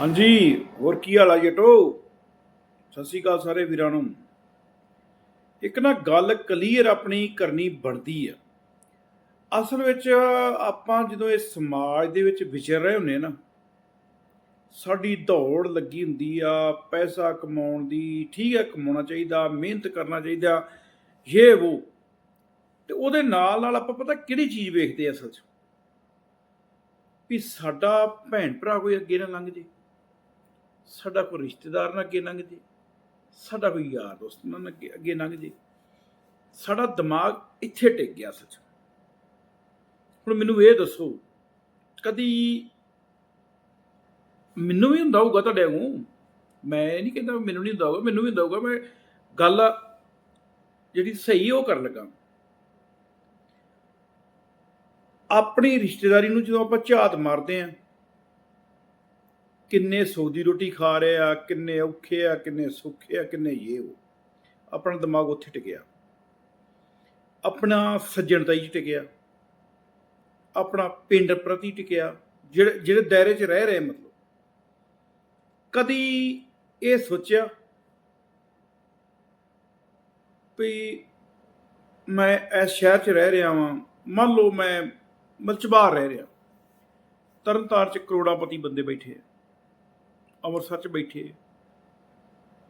ਹਾਂਜੀ, ਹੋਰ ਕੀ ਹਾਲ ਆ ਜਟੋ ਸਤਿ ਸ਼੍ਰੀ ਅਕਾਲ ਸਾਰੇ ਵੀਰਾਂ ਨੂੰ। ਇੱਕ ਨਾ ਗੱਲ ਕਲੀਅਰ ਆਪਣੀ ਕਰਨੀ ਬਣਦੀ ਆ। ਅਸਲ ਵਿੱਚ ਆਪਾਂ ਜਦੋਂ ਇਸ ਸਮਾਜ ਦੇ ਵਿੱਚ ਵਿਚਰ ਰਹੇ ਹੁੰਨੇ ਨਾ, ਸਾਡੀ ਦੌੜ ਲੱਗੀ ਹੁੰਦੀ ਆ, ਪੈਸਾ ਕਮਾਉਣ ਦੀ, ਠੀਕ ਹੈ ਕਮਾਉਣਾ ਚਾਹੀਦਾ, ਮਿਹਨਤ ਕਰਨਾ ਚਾਹੀਦਾ ਇਹ ਉਹ ਤੇ ਉਹਦੇ ਨਾਲ ਨਾਲ ਆਪਾਂ ਪਤਾ ਕਿਹੜੀ ਚੀਜ਼ ਵੇਖਦੇ ਆ ਅਸਲ 'ਚ? ਵੀ ਸਾਡਾ ਭੈਣ ਭਰਾ ਕੋਈ ਅੱਗੇ ਨਾ ਲੰਘ ਜੇ। ਸਾਡਾ ਕੋਈ ਰਿਸ਼ਤੇਦਾਰ ਨਾ ਅੱਗੇ ਲੰਘ ਜੇ ਸਾਡਾ ਕੋਈ ਯਾਰ ਦੋਸਤ ਨਾ ਅੱਗੇ ਅੱਗੇ ਲੰਘ ਜੇ ਸਾਡਾ ਦਿਮਾਗ ਇੱਥੇ ਟਿਕ ਗਿਆ ਸੱਚ। ਹੁਣ ਮੈਨੂੰ ਇਹ ਦੱਸੋ, ਕਦੀ ਮੈਨੂੰ ਵੀ ਹੁੰਦਾ ਹੋਊਗਾ ਤੁਹਾਡੇ ਵਾਂਗੂ? ਮੈਂ ਨਹੀਂ ਕਹਿੰਦਾ ਮੈਨੂੰ ਨਹੀਂ ਹੁੰਦਾ ਹੋਊਗਾ, ਮੈਨੂੰ ਵੀ ਹੁੰਦਾ ਹੋਊਗਾ, ਮੈਂ ਗੱਲ ਜਿਹੜੀ ਸਹੀ ਉਹ ਕਰਨ ਲੱਗਾ। ਆਪਣੀ ਰਿਸ਼ਤੇਦਾਰੀ ਨੂੰ ਜਦੋਂ ਆਪਾਂ ਝਾਤ ਮਾਰਦੇ ਆ ਕਿੰਨੇ ਸੁੱਖ ਦੀ ਰੋਟੀ ਖਾ ਰਹੇ ਆ, ਕਿੰਨੇ ਔਖੇ ਆ, ਕਿੰਨੇ ਸੁੱਖੇ ਆ, ਕਿੰਨੇ ਇਹ ਉਹ। ਆਪਣਾ ਦਿਮਾਗ ਉੱਥੇ ਟਿਕਿਆ। ਆਪਣਾ ਸੱਜਣਤਾ ਹੀ ਟਿਕਿਆ। ਆਪਣਾ ਪਿੰਡ ਪ੍ਰਤੀ ਟਿਕਿਆ, ਜਿਹੜੇ ਜਿਹੜੇ ਦਾਇਰੇ 'ਚ ਰਹਿ ਰਹੇ ਮਤਲਬ। ਕਦੀ ਇਹ ਸੋਚਿਆ ਵੀ ਮੈਂ ਇਸ ਸ਼ਹਿਰ 'ਚ ਰਹਿ ਰਿਹਾ ਵਾਂ, ਮੰਨ ਲਓ ਮੈਂ ਮਲਚਬਾਰ ਰਹਿ ਰਿਹਾ। ਤਰਨਤਾਰ 'ਚ ਕਰੋੜਾਪਤੀ ਬੰਦੇ ਬੈਠੇ ਆ। ਅੰਮ੍ਰਿਤਸਰ 'ਚ ਬੈਠੇ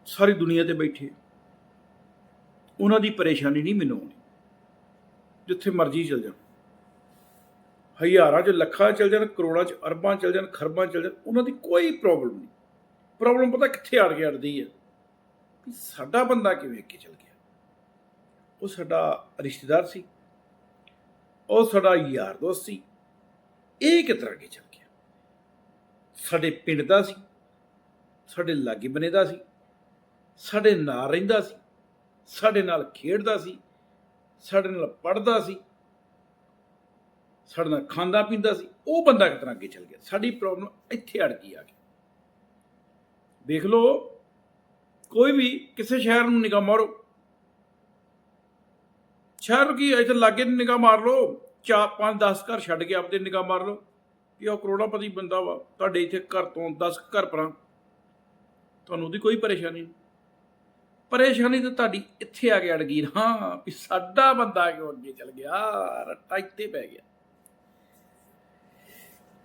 ਸਾਰੀ ਦੁਨੀਆ ਤੇ ਬੈਠੇ ਉਹਨਾਂ ਦੀ ਪਰੇਸ਼ਾਨੀ ਨਹੀਂ ਮੈਨੂੰ ਆਉਣੀ। ਜਿੱਥੇ ਮਰਜ਼ੀ ਚਲ ਜਾਣ। ਹਜ਼ਾਰਾਂ 'ਚ, ਲੱਖਾਂ 'ਚ ਚਲ ਜਾਣ, ਕਰੋੜਾਂ 'ਚ, ਅਰਬਾਂ 'ਚ ਚਲ ਜਾਣ, ਖਰਬਾਂ 'ਚ ਚਲ ਜਾਣ, ਉਹਨਾਂ ਦੀ ਕੋਈ ਪ੍ਰੋਬਲਮ ਨਹੀਂ। ਪ੍ਰੋਬਲਮ ਪਤਾ ਕਿੱਥੇ ਅੜ ਕੇ ਅੜਦੀ ਹੈ ਵੀ ਸਾਡਾ ਬੰਦਾ ਕਿਵੇਂ ਅੱਗੇ ਚਲ ਗਿਆ? ਉਹ ਸਾਡਾ ਰਿਸ਼ਤੇਦਾਰ ਸੀ। ਉਹ ਸਾਡਾ ਯਾਰ ਦੋਸਤ ਸੀ। ਇਹ ਕਿਸ ਤਰ੍ਹਾਂ ਅੱਗੇ ਚਲ ਗਿਆ? ਸਾਡੇ ਪਿੰਡ ਦਾ ਸੀ। ਸਾਡੇ ਲਾਗੇ ਬਨੇ ਦਾ ਸੀ, ਸਾਡੇ ਨਾਲ ਰਹਿੰਦਾ ਸੀ, ਸਾਡੇ ਨਾਲ ਖੇਡਦਾ ਸੀ, ਸਾਡੇ ਨਾਲ ਪੜਦਾ ਸੀ, ਸਾਡੇ ਨਾਲ ਖਾਂਦਾ ਪੀਂਦਾ ਸੀ, ਉਹ ਬੰਦਾ ਕਿਸ ਤਰ੍ਹਾਂ ਅੱਗੇ ਚੱਲ ਗਿਆ? ਸਾਡੀ ਪ੍ਰੋਬਲਮ ਇੱਥੇ ਅੜ ਗਈ ਆ ਕੇ ਦੇਖ ਲਓ, ਕੋਈ ਵੀ ਕਿਸੇ ਸ਼ਹਿਰ ਨੂੰ ਨਿਗਾਹ ਮਾਰੋ। ਸ਼ਹਿਰ ਕੀ ਇੱਥੇ ਲਾਗੇ ਨਿਗਾਹ ਮਾਰ ਲਓ। ਚਾਰ, ਪੰਜ 10 ਘਰ ਛੱਡ ਕੇ ਆਪਦੇ ਨਿਗਾਹ ਮਾਰ ਲਓ ਕਿ ਉਹ ਕਰੋੜਾਪਤੀ ਬੰਦਾ ਵਾ, ਤੁਹਾਡੇ ਇੱਥੇ ਘਰ ਤੋਂ 10 ਘਰ ਪਰਾਂ ਤੁਹਾਨੂੰ ਉਹਦੀ ਕੋਈ ਪਰੇਸ਼ਾਨੀ ਨਹੀਂ। ਪਰੇਸ਼ਾਨੀ ਤਾਂ ਤੁਹਾਡੀ ਇੱਥੇ ਆ ਕੇ ਅੜ ਗਈ ਹਾਂ ਵੀ ਸਾਡਾ ਬੰਦਾ ਕਿਉਂ ਅੱਗੇ ਚੱਲ ਗਿਆ? ਰੱਟਾ ਇੱਥੇ ਪੈ ਗਿਆ।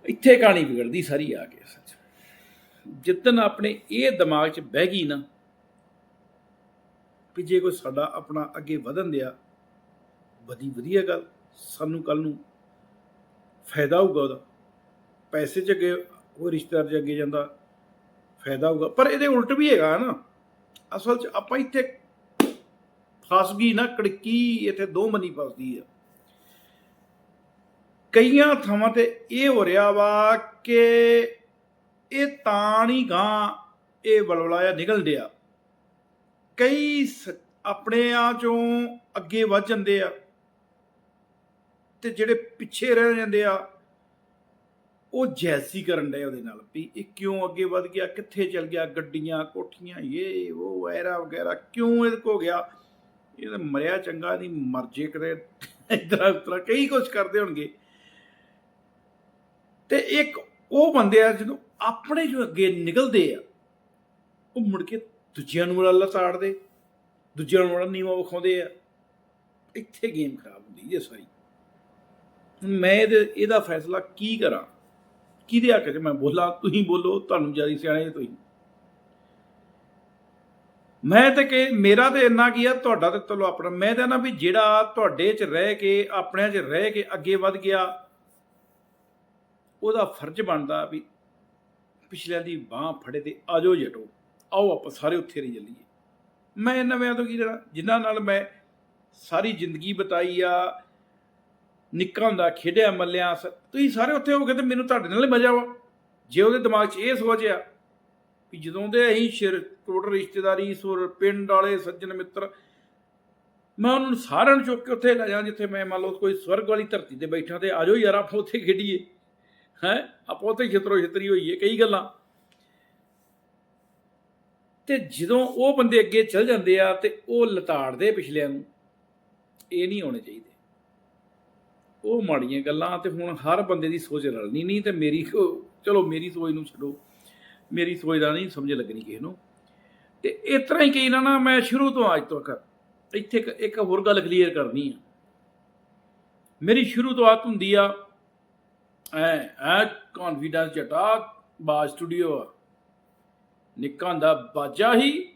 ਇੱਥੇ ਕਹਾਣੀ ਵਿਗੜਦੀ ਸਾਰੀ ਆ ਕੇ ਸੱਚ ਜਿੱਦਨ ਆਪਣੇ ਇਹ ਦਿਮਾਗ 'ਚ ਬਹਿ ਗਈ ਨਾ, ਵੀ ਜੇ ਕੋਈ ਸਾਡਾ ਆਪਣਾ ਅੱਗੇ ਵਧਣ ਦਿਆ, ਵਧੀ ਵਧੀਆ ਗੱਲ, ਸਾਨੂੰ ਕੱਲ ਨੂੰ ਫਾਇਦਾ ਹੋਊਗਾ ਉਹਦਾ। ਪੈਸੇ 'ਚ ਅੱਗੇ ਉਹ ਰਿਸ਼ਤੇਦਾਰ 'ਚ ਅੱਗੇ ਜਾਂਦਾ ਫਾਇਦਾ ਹੋਊਗਾ। ਪਰ ਇਹਦੇ ਉਲਟ ਵੀ ਹੈਗਾ ਨਾ। ਅਸਲ 'ਚ ਆਪਾਂ ਇੱਥੇ ਫਸ ਗਈ ਨਾ, ਕੜਕੀ ਇੱਥੇ ਦੋ ਮਨੀ ਫਸਦੀ ਆ। ਕਈਆਂ ਥਾਵਾਂ ਤੇ ਇਹ ਹੋ ਰਿਹਾ ਵਾ ਕਿ ਇਹ ਤਾਂ ਨਹੀਂ ਗਾਂ ਇਹ ਬਲਬਲਾ ਜਿਹਾ ਨਿਕਲ ਡਿਆ। ਕਈ ਸ- ਆਪਣੇ ਆ ਚੋਂ ਅੱਗੇ ਵੱਧ ਜਾਂਦੇ ਆ ਤੇ ਜਿਹੜੇ ਪਿੱਛੇ ਰਹਿ ਜਾਂਦੇ ਆ ਉਹ ਜੈਸੀ ਕਰਨ ਡਏ ਉਹਦੇ ਨਾਲ ਵੀ ਇਹ ਕਿਉਂ ਅੱਗੇ ਵੱਧ ਗਿਆ, ਕਿੱਥੇ ਚਲ ਗਿਆ, ਗੱਡੀਆਂ, ਕੋਠੀਆਂ ਇਹ ਉਹ ਵੈਰਾ ਵਗੈਰਾ, ਕਿਉਂ ਇਹ ਕੋ ਗਿਆ? ਇਹ ਤਾਂ ਮਰਿਆ ਚੰਗਾ ਨਹੀਂ, ਮਰ ਜੇ ਕਿਤੇ, ਇਧਰ ਉਤਰਾ ਕਈ ਕੁਝ ਕਰਦੇ ਹੋਣਗੇ। ਤੇ ਇੱਕ ਉਹ ਬੰਦੇ ਆ ਜਦੋਂ ਆਪਣੇ ਜੋ ਅੱਗੇ ਨਿਕਲਦੇ ਆ, ਉਹ ਮੁੜ ਕੇ ਦੂਜਿਆਂ ਨੂੰ ਅੱਲਾ ਤਾੜਦੇ ਦੂਜਿਆਂ ਨੂੰ ਬੜਾ ਨੀਵਾ ਵਿਖਾਉਂਦੇ ਆ। ਇੱਥੇ ਗੇਮ ਖਰਾਬ ਹੁੰਦੀ ਜੇ ਸਾਰੀ। ਮੈਂ ਇਹਦੇ, ਇਹਦਾ ਫੈਸਲਾ ਕੀ ਕਰਾਂ? ਕਿਹਦੇ ਹੱਕ 'ਚ? ਮੈਂ ਬੋਲਾਂ, ਤੁਸੀਂ ਬੋਲੋ, ਤੁਹਾਨੂੰ ਜ਼ਿਆਦਾ ਸਿਆਣੇ ਤੁਸੀਂ। ਮੈਂ ਤੇ ਕਿ, ਮੇਰਾ ਤੇ ਇੰਨਾ ਕੀ ਆ, ਤੁਹਾਡਾ ਤੇ ਚਲੋ ਆਪਣਾ। ਮੈਂ ਤਾਂ ਨਾ ਵੀ ਜਿਹੜਾ ਤੁਹਾਡੇ 'ਚ ਰਹਿ ਕੇ, ਆਪਣਿਆਂ 'ਚ ਰਹਿ ਕੇ ਅੱਗੇ ਵੱਧ ਗਿਆ, ਉਹਦਾ ਫਰਜ਼ ਬਣਦਾ ਵੀ ਪਿਛਲਿਆਂ ਦੀ ਬਾਹ ਫੜੇ ਤੇ ਆਜੋ ਜਟੋ ਆਓ ਆਪਾਂ ਸਾਰੇ ਉੱਥੇ ਰਹੀ ਚੱਲੀਏ। ਮੈਂ ਨਵਿਆਂ ਤੋਂ ਕੀ ਲੈਣਾ? ਜਿਨ੍ਹਾਂ ਨਾਲ ਮੈਂ ਸਾਰੀ ਜ਼ਿੰਦਗੀ ਬਿਤਾਈ ਆ ਨਿੱਕਾ ਹੁੰਦਾ, ਖੇਡਿਆ, ਮੱਲਿਆ, ਸ- ਤੁਸੀਂ ਸਾਰੇ ਉੱਥੇ ਹੋਗੇ ਤੇ ਮੈਨੂੰ ਤੁਹਾਡੇ ਨਾਲ ਹੀ ਮਜ਼ਾ ਵਾ ਜੇ ਉਹਦੇ ਦਿਮਾਗ 'ਚ ਇਹ ਸੋਚ ਆ ਵੀ ਜਦੋਂ ਦੇ ਅਸੀਂ ਸ਼ਿਰ ਟੋਟਲ ਰਿਸ਼ਤੇਦਾਰੀ, ਸੁਰ, ਪਿੰਡ ਵਾਲੇ, ਸੱਜਣ ਮਿੱਤਰ, ਮੈਂ ਉਹਨਾਂ ਨੂੰ ਸਾਰਿਆਂ ਨੂੰ ਚੁੱਕ ਕੇ ਉੱਥੇ ਲੈ ਜਾਂ ਜਿੱਥੇ ਮੈਂ ਮੰਨ ਲਓ ਕੋਈ ਸਵਰਗ ਵਾਲੀ ਧਰਤੀ ਤੇ ਬੈਠਾ ਤੇ ਆਜੋ ਯਾਰ, ਆਪਾਂ ਉੱਥੇ ਖੇਡੀਏ। ਹੈ? ਆਪਾਂ ਉੱਥੇ ਛਤਰੋ ਛਤਰੀ ਹੋਈਏ, ਕਈ ਗੱਲਾਂ। ਤੇ ਜਦੋਂ ਉਹ ਬੰਦੇ ਅੱਗੇ ਚੱਲ ਜਾਂਦੇ ਆ ਤੇ ਉਹ ਲਤਾੜਦੇ ਪਿਛਲਿਆਂ ਨੂੰ, ਇਹ ਨਹੀਂ ਹੋਣੇ ਚਾਹੀਦੇ। ਉਹ ਮਾੜੀਆਂ ਗੱਲਾਂ ਤੇ ਹੁਣ ਹਰ ਬੰਦੇ ਦੀ ਸੋਚ ਰਲਣੀ ਨਹੀਂ ਤੇ ਮੇਰੀ ਕੋ- ਚਲੋ ਮੇਰੀ ਸੋਚ ਨੂੰ ਛੱਡੋ। ਮੇਰੀ ਸੋਚ ਦਾ ਨਹੀਂ ਸਮਝ ਲੱਗਣੀ ਕਿਸੇ ਨੂੰ। ਤੇ ਇਸ ਤਰ੍ਹਾਂ ਹੀ ਕਹੀ ਨਾ ਨਾ ਮੈਂ ਸ਼ੁਰੂ ਤੋਂ ਅੱਜ ਤੱਕ ਇੱਥੇ ਇੱਕ- ਹੋਰ ਗੱਲ ਕਲੀਅਰ ਕਰਨੀ ਆ। ਮੇਰੀ ਸ਼ੁਰੂ ਤੋਂ ਆਤ ਹੁੰਦੀ ਆ, ਐ ਐ ਕੌਨਫੀਡੈਂਸ ਜਟਾ, ਬਾਜ ਸਟੂਡੀਓ ਆ। ਨਿੱਕਾ ਦਾ ਬਾਜਾ ਹੀ,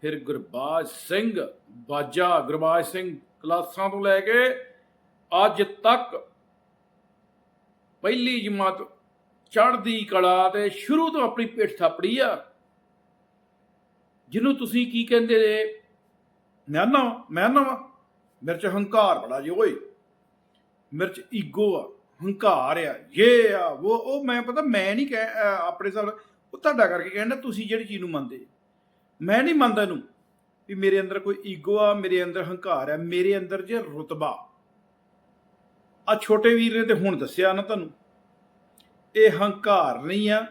ਫਿਰ ਗੁਰਬਾਜ ਸਿੰਘ, ਬਾਜਾ ਗੁਰਬਾਜ ਸਿੰਘ ਕਲਾਸਾਂ ਤੋਂ ਲੈ ਕੇ ਅੱਜ ਤੱਕ ਪਹਿਲੀ ਜਮਾਤ ਚੜ੍ਹਦੀ ਕਲਾ ਤੇ ਸ਼ੁਰੂ ਤੋਂ ਆਪਣੀ ਪਿੱਠ ਥਾਪੜੀ ਆ। ਜਿਹਨੂੰ ਤੁਸੀਂ ਕੀ ਕਹਿੰਦੇ ਜੇ? ਮੈਂ ਨਾ ਮੈਂ ਨਾ ਮੇਰੇ ਚ ਹੰਕਾਰ ਬੜਾ ਜੀ, ਓਏ। ਮੇਰੇ ਚ ਈਗੋ ਆ, ਹੰਕਾਰ ਆ ਇਹ ਆ ਉਹ ਉਹ ਮੈਂ ਪਤਾ, ਮੈਂ ਨਹੀਂ ਕਹਿ, ਅਹ, ਆਪਣੇ ਸਾਲ ਉਹ ਤੁਹਾਡਾ ਕਰਕੇ ਕਹਿੰਦਾ ਤੁਸੀਂ ਜਿਹੜੀ ਚੀਜ਼ ਨੂੰ ਮੰਨਦੇ। ਮੈਂ ਨਹੀਂ ਮੰਨਦਾ ਇਹਨੂੰ ਵੀ ਮੇਰੇ ਅੰਦਰ ਕੋਈ ਈਗੋ ਆ, ਮੇਰੇ ਅੰਦਰ ਹੰਕਾਰ ਆ, ਮੇਰੇ ਅੰਦਰ ਜੇ ਰੁਤਬਾ। ਆ ਛੋਟੇ ਵੀਰ ਨੇ ਤੇ ਹੁਣ ਦੱਸਿਆ ਨਾ ਤੁਹਾਨੂੰ। ਇਹ ਹੰਕਾਰ ਨਹੀਂ ਆ।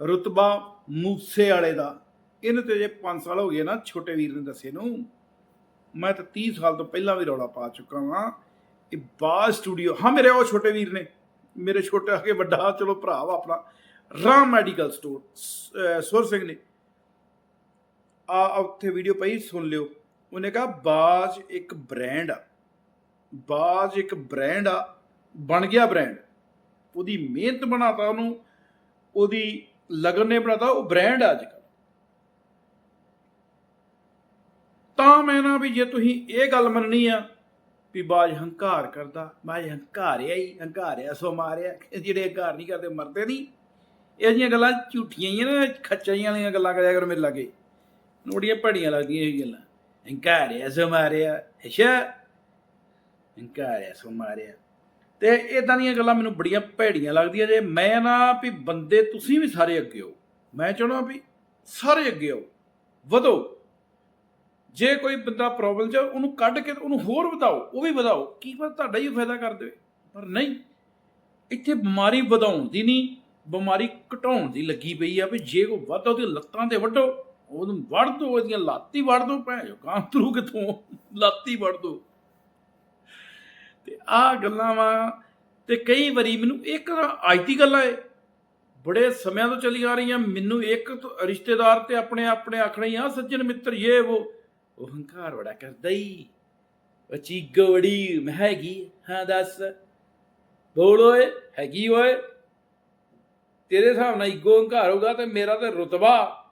ਰੁਤਬਾ ਮੂਸੇ ਵਾਲੇ ਦਾ। ਇਹਨੂੰ ਤੇ ਜੇ 5 ਸਾਲ ਹੋ ਗਏ ਨਾ ਛੋਟੇ ਵੀਰ ਨੇ ਦੱਸੇ ਨੂੰ। ਮੈਂ ਤਾਂ 30 ਸਾਲ ਤੋਂ ਪਹਿਲਾਂ ਵੀ ਰੌਲਾ ਪਾ ਚੁੱਕਾ ਹਾਂ ਇਹ ਬਾਜ਼ ਸਟੂਡੀਓ ਹਾਂ ਮੇਰੇ ਉਹ ਛੋਟੇ ਵੀਰ ਨੇ। ਮੇਰੇ ਛੋਟੇ ਕੇ ਵੱਡਾ, ਚਲੋ ਭਰਾ ਵਾ ਆਪਣਾ। ਰਾਮ ਮੈਡੀਕਲ ਸਟੋਰ ਸੁਰ ਸਿੰਘ ਨੇ। ਆ ਉੱਥੇ ਵੀਡੀਓ ਪਈ, ਸੁਣ ਲਿਓ। ਉਹਨੇ ਕਿਹਾ, ਬਾਜ਼ ਇੱਕ ਬ੍ਰਾਂਡ ਆ। ਬਾਜ਼ ਇੱਕ ਬ੍ਰਾਂਡ ਆ, ਬਣ ਗਿਆ ਬ੍ਰਾਂਡ ਉਹਦੀ ਮਿਹਨਤ ਬਣਾਤਾ ਉਹਨੂੰ, ਉਹਦੀ ਲਗਨ ਨੇ ਬਣਾਤਾ, ਉਹ ਬ੍ਰਾਂਡ ਆ ਅੱਜ ਕੱਲ੍ਹ ਤਾਂ ਮੈਂ ਨਾ ਵੀ ਜੇ ਤੁਸੀਂ ਇਹ ਗੱਲ ਮੰਨਣੀ ਆ ਵੀ ਬਾਜ ਹੰਕਾਰ ਕਰਦਾ, ਬਾਜ ਹੰਕਾਰਿਆ ਹੀ, ਹੰਕਾਰਿਆ, ਸੋ ਮਾਰਿਆ, ਜਿਹੜੇ ਹੰਕਾਰ ਨਹੀਂ ਕਰਦੇ, ਮਰਦੇ ਨਹੀਂ। ਇਹ ਜੀਆਂ ਗੱਲਾਂ ਝੂਠੀਆਂ ਹੀ ਆ ਨਾ, ਖੱਚਾਂ ਵਾਲੀਆਂ ਗੱਲਾਂ ਕਰਿਆ ਕਰੋ ਮੇਰੇ ਲਾਗੇ। ਮੈਨੂੰ ਬੜੀਆਂ ਭੜੀਆਂ ਲੱਗਦੀਆਂ ਇਹ ਗੱਲਾਂ। ਹੰਕਾਰਿਆ, ਸੋ ਮਾਰਿਆ, ਅੱਛਾ। ਹੰਕਾਰਿਆ ਸੋ ਮਾਰਿਆ ਤੇ ਇਦਾਂ ਦੀਆਂ ਗੱਲਾਂ ਮੈਨੂੰ ਬੜੀਆਂ ਭੈੜੀਆਂ ਲੱਗਦੀਆਂ ਜੇ ਮੈਂ ਨਾ ਵੀ ਬੰਦੇ ਤੁਸੀਂ ਵੀ ਸਾਰੇ ਅੱਗੇ ਹੋ। ਮੈਂ ਚਾਹਣਾ ਵੀ ਸਾਰੇ ਅੱਗੇ ਹੋ। ਵਧੋ। ਜੇ ਕੋਈ ਬੰਦਾ ਪ੍ਰੋਬਲਮ 'ਚ ਉਹਨੂੰ ਕੱਢ ਕੇ ਉਹਨੂੰ ਹੋਰ ਵਧਾਓ, ਉਹ ਵੀ ਵਧਾਓ। ਕੀ ਪਤਾ ਤੁਹਾਡਾ ਹੀ ਫਾਇਦਾ ਕਰ ਦੇਵੇ, ਪਰ ਨਹੀਂ। ਇੱਥੇ ਬਿਮਾਰੀ ਵਧਾਉਣ ਦੀ ਨਹੀਂ, ਬਿਮਾਰੀ ਘਟਾਉਣ ਦੀ ਲੱਗੀ ਪਈ ਆ ਵੀ ਜੇ ਕੋ ਵੱਧ ਉਹਦੀ ਲੱਤਾਂ ਤੇ ਵੱਢੋ। ਉਹਨੂੰ ਵੱਢ ਦੋ, ਉਹਦੀਆਂ ਲਾਤੀ ਵੱਢ ਦੋ, ਭੈਣ ਜੋ ਕਾਂ ਤਰੂ ਕਿਥੋਂ? ਲਾਤੀ ਵੱਢ ਦੋ। ਤੇ ਆਹ ਗੱਲਾਂ ਵਾ, ਤੇ ਕਈ ਵਾਰੀ ਮੈਨੂੰ ਇੱਕ ਅੱਜ ਦੀ ਗੱਲ ਆ ਬੜੇ ਸਮਿਆਂ ਤੋਂ ਚੱਲੀ ਆ ਰਹੀਆਂ, ਮੈਨੂੰ ਇੱਕ ਰਿਸ਼ਤੇਦਾਰ ਤੇ ਆਪਣੇ ਆਪਣੇ ਆਖਣਾ ਹੀ ਆ ਸੱਜਣ ਮਿੱਤਰ ਇਹ ਉਹ। ਉਹ ਹੰਕਾਰ ਬੜਾ ਕਰਦਾ ਹੀ ਉਹ ਚੀਗੋ ਬੜੀ ਮੈਂ ਹੈਗੀ ਹਾਂ, ਦੱਸ। ਬੋਲ ਓਏ, ਹੈਗੀ ਓਏ। ਤੇਰੇ ਹਿਸਾਬ ਨਾਲ ਈਗੋ ਹੰਕਾਰ ਹੋਗਾ ਤੇ ਮੇਰਾ ਤੇ ਰੁਤਬਾ,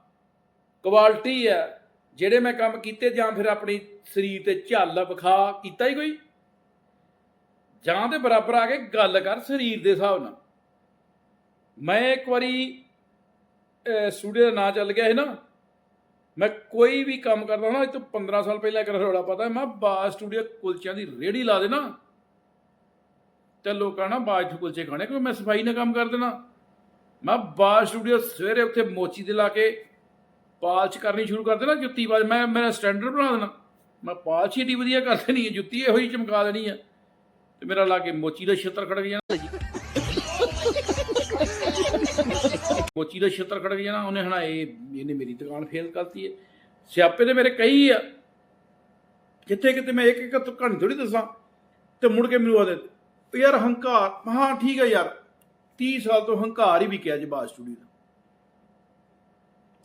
ਕੁਆਲਿਟੀ ਹੈ ਜਿਹੜੇ ਮੈਂ ਕੰਮ ਕੀਤੇ ਜਾਂ ਫਿਰ ਆਪਣੀ ਸਰੀਰ ਤੇ ਝੱਲ ਵਿਖਾ ਕੀਤਾ ਹੀ ਕੋਈ? ਜਾਂ ਤੇ ਬਰਾਬਰ ਆ ਕੇ ਗੱਲ ਕਰ ਸਰੀਰ ਦੇ ਹਿਸਾਬ ਨਾਲ। ਮੈਂ ਇੱਕ ਵਾਰੀ ਸਟੂਡੀਓ ਦਾ ਨਾਂ ਚੱਲ ਗਿਆ ਸੀ ਨਾ, ਮੈਂ ਕੋਈ ਵੀ ਕੰਮ ਕਰਦਾ ਨਾ ਅੱਜ ਤੋਂ 15 ਸਾਲ ਪਹਿਲਾਂ ਕਰ ਰੋੜਾ ਪਤਾ, ਮੈਂ ਬਾਜ ਸਟੂਡੀਓ ਕੁਲਚਿਆਂ ਦੀ ਰੇੜੀ ਲਾ ਦੇਣਾ ਤੇ ਲੋਕਾਂ ਨਾ ਬਾਜ ਤੋਂ ਕੁਲਚੇ ਖਾਣੇ, ਕਿਉਂਕਿ ਮੈਂ ਸਫ਼ਾਈ ਨਾਲ ਕੰਮ ਕਰ ਦੇਣਾ। ਮੈਂ ਬਾਜ ਸਟੂਡੀਓ ਸਵੇਰੇ ਉੱਥੇ ਮੋਚੀ ਦੇ ਲਾ ਕੇ ਪਾਲਚ ਕਰਨੀ ਸ਼ੁਰੂ ਕਰ ਦੇਣਾ, ਜੁੱਤੀ ਬਾਜ ਮੈਂ ਮੇਰਾ ਸਟੈਂਡਰਡ ਬਣਾ ਦੇਣਾ। ਮੈਂ ਪਾਲਚ ਹੀ ਵਧੀਆ ਕਰ ਦੇਣੀ ਹੈ, ਜੁੱਤੀ ਇਹੋ ਹੀ ਚਮਕਾ ਦੇਣੀ ਹੈ। ਤੇ ਮੇਰਾ ਲਾ ਕੇ ਮੋਚੀ ਦਾ ਛਿੱਤਰ ਖੜਕ ਜਾਣਾ। ਜੀ ਮੋਚੀ ਦਾ ਛਿੱਤਰ ਖੜਕ ਜਾਣਾ, ਉਹਨੇ ਹਣਾ ਇਹ, ਇਹਨੇ ਮੇਰੀ ਦੁਕਾਨ ਫੇਲ ਕਰਤੀ ਹੈ ਸਿਆਪੇ ਤੇ ਮੇਰੇ ਕਈ ਆ। ਕਿੱਥੇ ਕਿਤੇ ਮੈਂ ਇੱਕ ਇੱਕ ਤੋਂ, ਕਹਾਣੀ ਥੋੜੀ ਦੱਸਾਂ। ਤੇ ਮੁੜ ਕੇ ਮੈਨੂੰ ਆਦੇ ਯਾਰ ਹੰਕਾਰ ਹਾਂ, ਠੀਕ ਹੈ ਯਾਰ। 30 ਸਾਲ ਤੋਂ ਹੰਕਾਰ ਹੀ ਵਿਕਿਆ ਜੀ ਬਾਜ ਸਟੂਡੀਓ ਦਾ।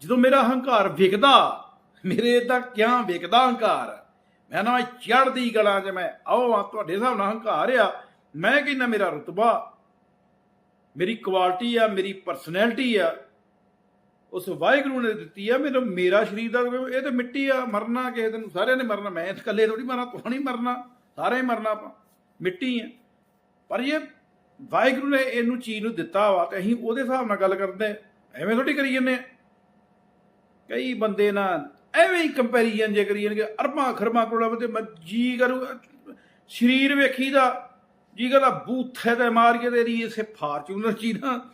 ਜਦੋਂ ਮੇਰਾ ਹੰਕਾਰ ਵਿਕਦਾ, ਮੇਰੇ ਤਾਂ ਕਿਆ ਵਿਕਦਾ ਹੰਕਾਰ? ਮੈਂ ਨਾ ਚੜ੍ਹਦੀ ਗਲਾਂ 'ਚ ਮੈਂ, ਆਓ ਆ ਤੁਹਾਡੇ ਹਿਸਾਬ ਨਾਲ ਹੰਕਾਰ ਆ। ਮੈਂ ਕਹਿੰਦਾ ਮੇਰਾ ਰਤਬਾ, ਮੇਰੀ ਕੁਆਲਿਟੀ ਆ, ਮੇਰੀ ਪਰਸਨੈਲਿਟੀ ਆ, ਉਸ ਵਾਹਿਗੁਰੂ ਨੇ ਦਿੱਤੀ ਆ, ਮੈਨੂੰ ਮੇਰਾ ਸਰੀਰ ਦਾ ਇਹ ਤਾਂ ਮਿੱਟੀ ਆ, ਮਰਨਾ ਕਿਸੇ ਦਿਨ, ਸਾਰਿਆਂ ਨੇ ਮਰਨਾ, ਮੈਂ ਇਕੱਲੇ ਥੋੜੀ ਮਰਨਾ ਤੂੰ ਨਹੀਂ ਮਰਨਾ, ਸਾਰੇ ਮਰਨਾ ਆਪਾਂ, ਮਿੱਟੀ ਆ। ਪਰ ਇਹ ਵਾਹਿਗੁਰੂ ਨੇ ਇਹਨੂੰ ਚੀਜ਼ ਨੂੰ ਦਿੱਤਾ ਵਾ, ਤੇ ਅਸੀਂ ਉਹਦੇ ਹਿਸਾਬ ਨਾਲ ਗੱਲ ਕਰਦੇ, ਐਵੇਂ ਥੋੜੀ ਕਰੀ ਜੰਨੇ ਕਈ ਬੰਦੇ ਨਾ ਐਵੇਂ ਹੀ ਕੰਪੈਰੀਜ਼ਨ ਜੇ ਕਰੀ ਜਾਣਗੇ, ਅਰਬਾਂ ਖਰਬਾਂ ਕਰੋੜਾਂ ਤੇ ਮੈਂ ਜੀ ਕਰੂ, ਸਰੀਰ ਵੇਖੀ ਦਾ, ਜੀ ਕਰਦਾ ਬੂਥੇ ਤੇ ਮਾਰ ਕੇ ਤੇਰੀ ਇਸੇ ਫਾਰਚੂਨਰ ਚ ਨਾ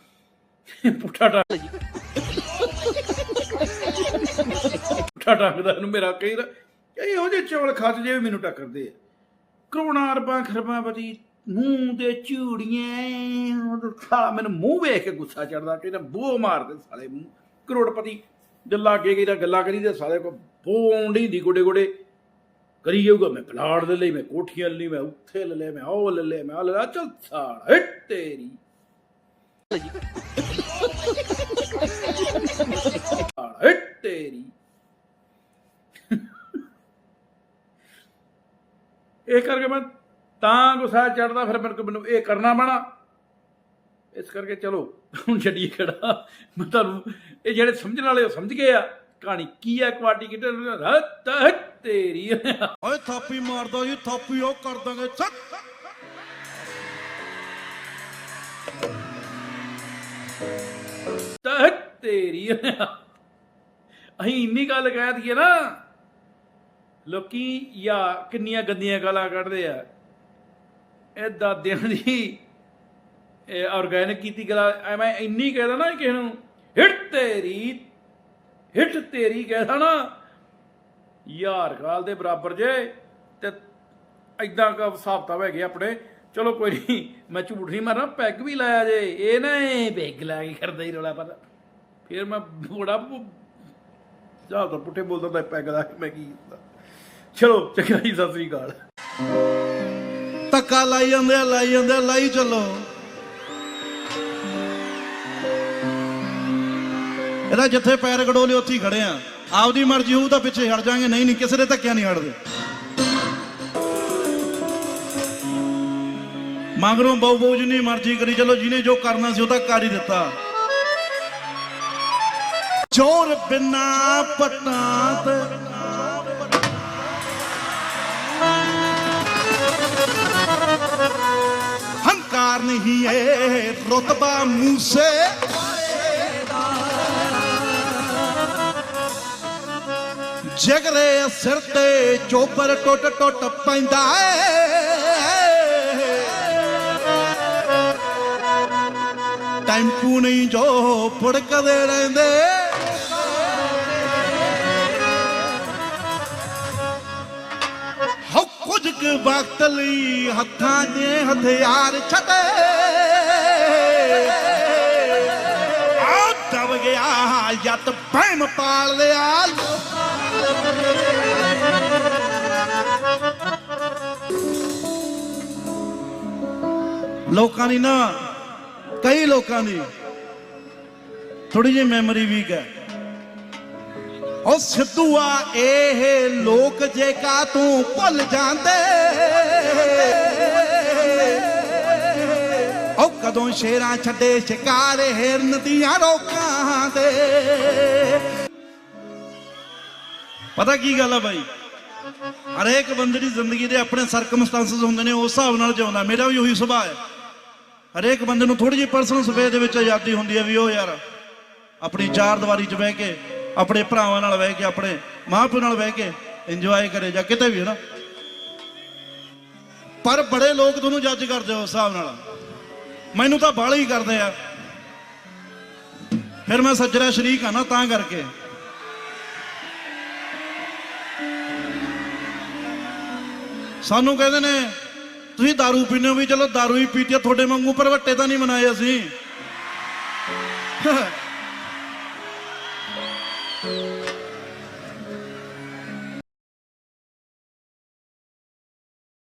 ਪੁੱਠਾ ਟੰਗ। ਪੁੱਠਾ ਟੰਗਦਾ ਇਹਨੂੰ ਮੇਰਾ ਕਈ ਰ- ਇਹੋ ਜਿਹੇ ਚੌਲ ਖਾਚ ਜੇ ਵੀ ਮੈਨੂੰ ਟੱਕਰਦੇ ਆ। ਕਰੋੜਾਂ ਅਰਬਾਂ ਖਰਬਾਂ ਪਤੀ, ਮੂੰਹ ਤੇ ਚੂੜੀਆਂ ਸਾਲਾ ਮੈਨੂੰ ਮੂੰਹ ਵੇਖ ਕੇ ਗੁੱਸਾ ਚੜਦਾ ਕਹਿੰਦਾ ਬੂਹ ਮਾਰਦੇ ਸਾਲੇ ਮੂੰਹ। ਕਰੋੜਪਤੀ ਗੱਲਾਂ ਕੇ ਗਈ ਗੱਲਾਂ ਕਰੀ ਤੇ ਸਾਰੇ ਕੋ ਪੋਂਡੀ ਦੀ ਗੋਡੇ ਗੋਡੇ। ਕਰੀ ਜਾਊਗਾ ਮੈਂ ਪਲਾੜ ਦੇ ਲਈ, ਮੈਂ ਕੋਠੀਆਂ ਲਈ, ਮੈਂ ਉੱਥੇ ਲੈ ਲੈ ਮੈਂ ਉਹ ਲੈ ਲੈ ਮੈਂ ਆ ਲੈ ਚੱਲ ਸਾਲ, ਹਟ ਤੇਰੀ। ਹਟ ਤੇਰੀ। ਇਹ ਕਰਕੇ ਮੈਂ ਤਾਂ ਗੁੱਸਾ ਚੜਦਾ ਫਿਰ ਮੈਨੂੰ ਇਹ ਕਰਨਾ ਪੈਣਾ। ਇਸ ਕਰਕੇ ਚਲੋ ਹੁਣ ਛੱਡੀਏ ਖੜਾ। ਮੈਂ ਤੁਹਾਨੂੰ ਇਹ ਜਿਹੜੇ ਸਮਝਣ ਵਾਲੇ ਉਹ ਸਮਝ ਗਏ ਆ। ਕਹਾਣੀ ਕੀ ਹੈ ਕੁਆਟੀ ਕਿਤੇ ਰਤ ਤੇਰੀ। ਓਏ ਥਾਪੀ ਮਾਰਦਾ ਜੀ ਥਾਪੀ ਉਹ ਕਰ ਦਾਂਗੇ ਛੱਕ ਤਹ ਤੇਰੀ। ਅਸੀਂ ਇੰਨੀ ਗੱਲ ਕਹਿ ਦਈਏ ਨਾ ਲੋਕੀ ਯਾ ਕਿੰਨੀਆਂ ਗੰਦੀਆਂ ਗਾਲਾਂ ਕੱਢਦੇ ਆ। ਇਹ ਦਾਦਿਆਂ ਦੀ ਆਰਗੈਨਿਕ ਕੀਤੀ ਗਲਾ ਐਵੇਂ ਇੰਨੀ ਕਹਿਦਾ ਨਾ ਕਿਸੇ ਨੂੰ, ਹਿੱਟ ਤੇਰੀ ਹਿੱਟ ਤੇਰੀ ਕਹਿਦਾ ਨਾ। ਯਾਰ ਗਾਲ ਦੇ ਬਰਾਬਰ ਜੇ, ਤੇ ਐਦਾਂ ਕਾ ਹਿਸਾਬਤਾ ਹੈਗੇ ਆਪਣੇ। ਚਲੋ ਕੋਈ ਨਹੀਂ, ਮੈਂ ਝੂਠ ਨਹੀਂ ਮਾਰਨਾ, ਪੈਗ ਵੀ ਲਾਇਆ ਜੇ। ਇਹ ਨਾ ਇਹ ਪੈਗ ਲਾ ਕੇ ਕਰਦਾ ਹੀ ਰੋਲਾ ਪਰ ਫਿਰ ਮੈਂ ਬੜਾ ਜਾ ਤਾਂ ਪੁੱਠੇ ਬੋਲਦਾ ਤਾਂ ਪੈਗ ਲਾ ਕੇ ਮੈਂ ਕੀ ਕੀਤਾ? ਚਲੋ, ਚੰਗਾ ਜੀ, ਸਤਿ ਸ੍ਰੀ ਅਕਾਲ। ਧੱਕਾ ਲਾਈ ਜਾਂਦੇ ਲਾਈ ਜਾਂਦੇ ਲਾਈ ਚੱਲੋ। ਇਹਦਾ ਜਿੱਥੇ ਪੈਰ ਗੜੋਲੇ ਉੱਥੇ ਹੀ ਖੜੇ ਆ। ਆਪਦੀ ਮਰਜ਼ੀ ਹੋਊ ਤਾਂ ਪਿੱਛੇ ਹਟ ਜਾਾਂਗੇ, ਨਹੀਂ ਨਹੀਂ ਕਿਸੇ ਦੇ ਧੱਕਿਆਂ ਨਹੀਂ ਹਟਦੇ। ਮਗਰੋਂ ਬਹੁ ਬਹੁ ਜਿੰਨੀ ਮਰਜ਼ੀ ਕਰੀ ਚਲੋ, ਜਿਹਨੇ ਜੋ ਕਰਨਾ ਸੀ ਉਹ ਤਾਂ ਕਰ ਹੀ ਦਿੱਤਾ। ਚੋਰ ਬਿਨਾ ਪਟਾਂ ਤੇ ਹੰਕਾਰ ਨਹੀਂ ਏ, ਰਤਬਾ ਮੂਸੇ। ਜਗਰੇ ਸਿਰ ਤੇ ਚੋਬਰ ਟੁੱਟ ਟੁੱਟ ਪੈਂਦਾ ਏ। ਟੈਂਪੂ ਨਹੀਂ ਜੋ ਫੁੜਕਦੇ ਰਹਿੰਦੇ। ਹੋ ਕੁਝ ਕੁ ਵਕਤ ਲਈ ਹੱਥਾਂ ਦੇ ਹਥਿਆਰ ਛੱਡੇ। ਆ ਦਬ ਗਿਆ ਜੱਟ ਭੈਮ ਪਾਲ ਲਿਆ ਲੋਕਾਂ ਦੀ ਨਾ, ਕਈ ਲੋਕਾਂ ਦੀ। ਥੋੜੀ ਜਿਹੀ ਮੈਮਰੀ ਵੀਕ ਹੈ। ਉਹ ਸਿੱਧੂਆ ਇਹ ਲੋਕ ਜੇ ਕਾ ਤੂੰ ਭੁੱਲ ਜਾਂਦੇ, ਉਹ ਕਦੋਂ ਸ਼ੇਰਾਂ ਛੱਡੇ ਸ਼ਿਕਾਰ ਹਿਰਨ ਦੀਆਂ ਰੋਕਾਂ ਦੇ ਪਤਾ ਕੀ ਗੱਲ ਆ ਬਾਈ? ਹਰੇਕ ਬੰਦੇ ਦੀ ਜ਼ਿੰਦਗੀ ਦੇ ਆਪਣੇ ਸਰਕਮਸਟੈਂਸਸ ਹੁੰਦੇ ਨੇ, ਉਸ ਹਿਸਾਬ ਨਾਲ ਜਿਉਂਦਾ। ਮੇਰਾ ਵੀ ਉਹੀ ਸੁਭਾਅ ਹੈ। ਹਰੇਕ ਬੰਦੇ ਨੂੰ ਥੋੜੀ ਜਿਹੀ ਪਰਸਨਲ ਸਪੇਸ ਦੇ ਵਿੱਚ ਆਜ਼ਾਦੀ ਹੁੰਦੀ ਹੈ ਵੀ ਉਹ ਯਾਰ ਆਪਣੀ ਚਾਰ ਦੀਵਾਰੀ 'ਚ ਬਹਿ ਕੇ, ਆਪਣੇ ਭਰਾਵਾਂ ਨਾਲ ਬਹਿ ਕੇ, ਆਪਣੇ ਮਾਂ-ਪਿਓ ਨਾਲ ਬਹਿ ਕੇ ਇੰਜੋਏ ਕਰੇ ਜਾਂ ਕਿਤੇ ਵੀ, ਹੈ ਨਾ? ਪਰ ਬੜੇ ਲੋਕ ਤੁਹਾਨੂੰ ਜੱਜ ਕਰਦੇ ਹੋ ਹਿਸਾਬ ਨਾਲ। ਮੈਨੂੰ ਤਾਂ ਬਾਲੇ ਹੀ ਕਰਦੇ ਆ। ਫਿਰ ਮੈਂ ਸੱਜਰਾ ਸ਼ਰੀਕ ਆ ਨਾ, ਤਾਂ ਕਰਕੇ। ਸਾਨੂੰ ਕਹਿੰਦੇ ਨੇ ਤੁਸੀਂ दारू ਪੀਂਦੇ ਹੋ ਵੀ ਚਲੋ दारू ਹੀ ਪੀਤੀ ਆ, ਤੁਹਾਡੇ ਵਾਂਗੂ ਪਰਵੱਟੇ ਤਾਂ ਨਹੀਂ ਮਨਾਏ ਅਸੀਂ